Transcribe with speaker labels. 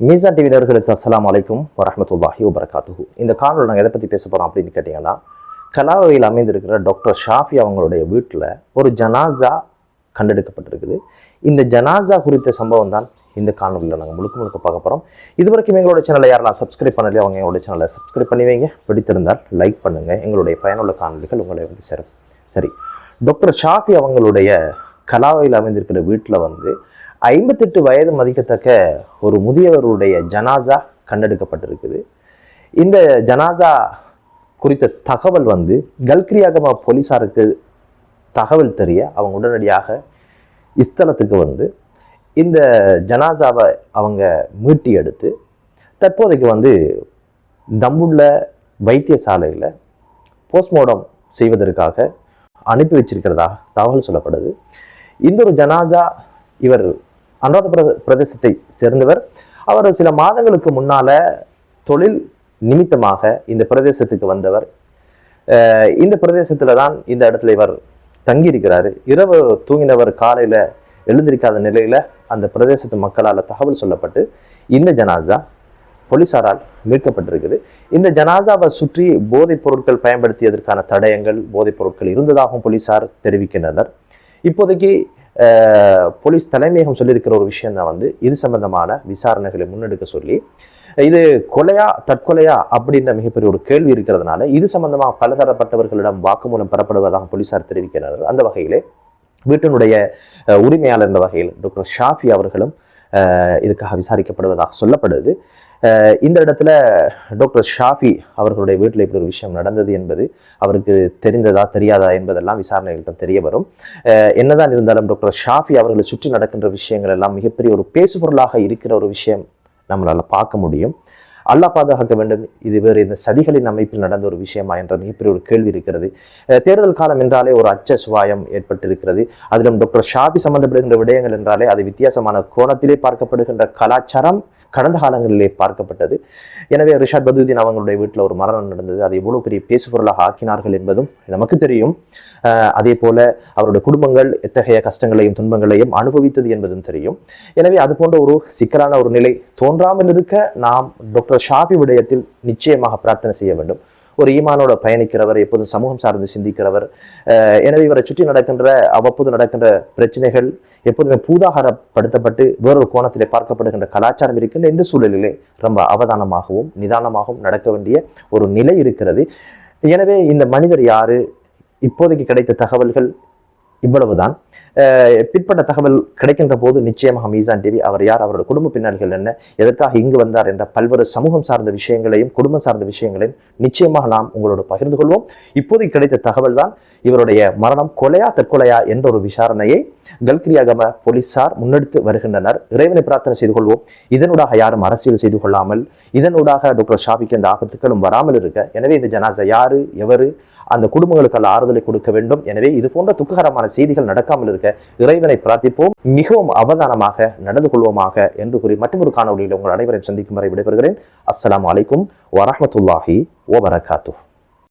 Speaker 1: மீசா டிவினர்களுக்கு அஸ்லாம் அலைக்கும் வரமத்துல்லாஹி வபரகாத்துஹு. இந்த காணொலி நாங்கள் எதை பற்றி பேச போகிறோம் அப்படின்னு கேட்டிங்கன்னா கலாவையில் அமைந்திருக்கிற டாக்டர் ஷாஃபி அவங்களுடைய வீட்டில் ஒரு ஜனாசா கண்டெடுக்கப்பட்டிருக்குது. இந்த ஜனாசா குறித்த சம்பவம் தான் இந்த காணொலியில் நாங்கள் முழுக்க முழுக்க பார்க்க போகிறோம் இதுவரைக்கும் எங்களோட சேனலை யாரெல்லாம் சப்ஸ்கிரைப் பண்ணலையோ அவங்க எங்களோட சேனலை சப்ஸ்கிரைப் பண்ணி வைங்க. பிடித்திருந்தால் லைக் பண்ணுங்கள் எங்களுடைய பயனுள்ள காணொலிகள் உங்களை வந்து சேரும். சரி டாக்டர் ஷாஃபி அவங்களுடைய கலாவையில் அமைந்திருக்கிற வீட்டில் வந்து ஐம்பத்தெட்டு வயது மதிக்கத்தக்க ஒரு முதியவருடைய ஜனாசா கண்டெடுக்கப்பட்டிருக்குது. இந்த ஜனாசா குறித்த தகவல் வந்து கல்கிரியாகமா போலீஸாருக்கு தகவல் தெரிய அவங்க உடனடியாக இஸ்தலத்துக்கு வந்து இந்த ஜனாசாவை அவங்க மீட்டி எடுத்து தற்போதைக்கு வந்து தம்புள்ள வைத்தியசாலையில் போஸ்ட்மார்டம் செய்வதற்காக அனுப்பி வச்சிருக்கிறதா தகவல் சொல்லப்படுது. இந்த ஒரு ஜனாசா இவர் அனுராதபுர பிரதேசத்தை சேர்ந்தவர். அவர் சில மாதங்களுக்கு முன்னால தொழில் நிமித்தமாக இந்த பிரதேசத்துக்கு வந்தவர். இந்த பிரதேசத்தில் தான் இந்த இடத்துல இவர் தங்கியிருக்கிறாரு. இரவு தூங்கினவர் காலையில எழுந்திருக்காத நிலையில அந்த பிரதேசத்து மக்களால் தகவல் சொல்லப்பட்டு இந்த ஜனாசா போலீசாரால் மீட்கப்பட்டிருக்குது. இந்த ஜனாசாவை சுற்றி போதைப் பொருட்கள் பயன்படுத்தியதற்கான தடயங்கள் போதைப் பொருட்கள் இருந்ததாகவும் போலீசார் தெரிவிக்கின்றனர். இப்போதைக்கு போலீஸ் தலைமையகம் சொல்லியிருக்கிற ஒரு விஷயம் தான் வந்து இது சம்பந்தமான விசாரணைகளை முன்னெடுக்க சொல்லி இது கொலையா தற்கொலையா அப்படின்ற மிகப்பெரிய ஒரு கேள்வி இருக்கிறதுனால இது சம்பந்தமாக பலதரப்பட்டவர்களிடம் வாக்குமூலம் பெறப்படுவதாக போலீசார் தெரிவிக்கிறார்கள். அந்த வகையிலே வீட்டினுடைய உரிமையாளர் என்ற வகையில் டாக்டர் ஷாஃபி அவர்களும் இதுக்காக விசாரிக்கப்படுவதாக சொல்லப்படுது. இந்த இடத்துல டாக்டர் ஷாஃபி அவர்களுடைய வீட்டில் இப்படி ஒரு விஷயம் நடந்தது என்பது அவருக்கு தெரிந்ததா தெரியாதா என்பதெல்லாம் விசாரணைகளுக்கு தெரிய வரும். என்னதான் இருந்தாலும் டாக்டர் ஷாஃபி அவர்களை சுற்றி நடக்கின்ற விஷயங்கள் எல்லாம் மிகப்பெரிய ஒரு பேசுபொருளாக இருக்கிற ஒரு விஷயம் நம்மளால பார்க்க முடியும். அல்லாஹ் பாதுகாக்க வேண்டும். இது வேறு இந்த சதிகளின் அமைப்பில் நடந்த ஒரு விஷயமா என்ற மிகப்பெரிய ஒரு கேள்வி இருக்கிறது. தேர்தல் காலம் என்றாலே ஒரு அச்ச சுவாயம் ஏற்பட்டிருக்கிறது. அதிலும் டாக்டர் ஷாபி சம்பந்தப்படுகின்ற விடயங்கள் என்றாலே அது வித்தியாசமான கோணத்திலே பார்க்கப்படுகின்ற கலாச்சாரம் கடந்த காலங்களிலே பார்க்கப்பட்டது. எனவே ரிஷாத் பதுதீன் அவங்களுடைய வீட்டில் ஒரு மரணம் நடந்தது. அதை எவ்வளவு பெரிய பேசுபொருளாக ஆக்கினார்கள் என்பதும் நமக்கு தெரியும். அதே போல அவருடைய குடும்பங்கள் எத்தகைய கஷ்டங்களையும் துன்பங்களையும் அனுபவித்தது என்பதும் தெரியும். எனவே அது போன்ற ஒரு சிக்கலான ஒரு நிலை தோன்றாமல் இருக்க நாம் டாக்டர் ஷாபி விடயத்தில் நிச்சயமாக பிரார்த்தனை செய்ய வேண்டும். ஒரு ஈமானோட பயணிக்கிறவர் எப்போதும் சமூகம் சார்ந்து சிந்திக்கிறவர். அஹ் எனவே இவரை சுற்றி நடக்கின்ற அவ்வப்போது நடக்கின்ற பிரச்சனைகள் எப்போதுமே பூதாகாரப்படுத்தப்பட்டு வேறொரு கோணத்திலே பார்க்கப்படுகின்ற கலாச்சாரம் இருக்கின்ற இந்த சூழலிலே ரொம்ப அவதானமாகவும் நிதானமாகவும் நடக்க வேண்டிய ஒரு நிலை இருக்கிறது. எனவே இந்த மனிதர் யாரு? இப்போதைக்கு கிடைத்த தகவல்கள் இவ்வளவுதான். பிற்பட்ட தகவல் கிடைக்கின்ற போது நிச்சயமாக மீசான் டிவி அவர் யார் அவரோட குடும்ப பின்னணிகள் என்ன எதற்காக இங்கு வந்தார் என்ற பல்வேறு சமூகம் சார்ந்த விஷயங்களையும் குடும்பம் சார்ந்த விஷயங்களையும் நிச்சயமாக நாம் உங்களோட பகிர்ந்து கொள்வோம். இப்போதைக்கு கிடைத்த தகவல் தான் இவருடைய மரணம் கொலையா தற்கொலையா என்ற ஒரு விசாரணையை கல்கிரியாகம போலீசார் முன்னெடுத்து வருகின்றனர். இறைவனை பிரார்த்தனை செய்து கொள்வோம். இதனூடாக யாரும் அரசியல் செய்து கொள்ளாமல் இதனூடாக டாக்டர் ஷாபிக்கு இந்த ஆபத்துக்களும் வராமல் இருக்க எனவே இந்த ஜனாசா யாரு எவரு அந்த குடும்பங்களுக்கு ஆறுதலை கொடுக்க வேண்டும். எனவே இது போன்ற துக்ககரமான செய்திகள் நடக்காமல் இருக்க இறைவனை பிரார்த்திப்போம். மிகவும் அவதானமாக நடந்து கொள்வோமாக என்று கூறி மற்றொரு காணொலியில் உங்கள் அனைவரையும் சந்திக்கும் வரை விடைபெறுகிறேன். அஸ்லாம் அலைக்கும் வரமத்துல்லாஹி ஓபரகாத்து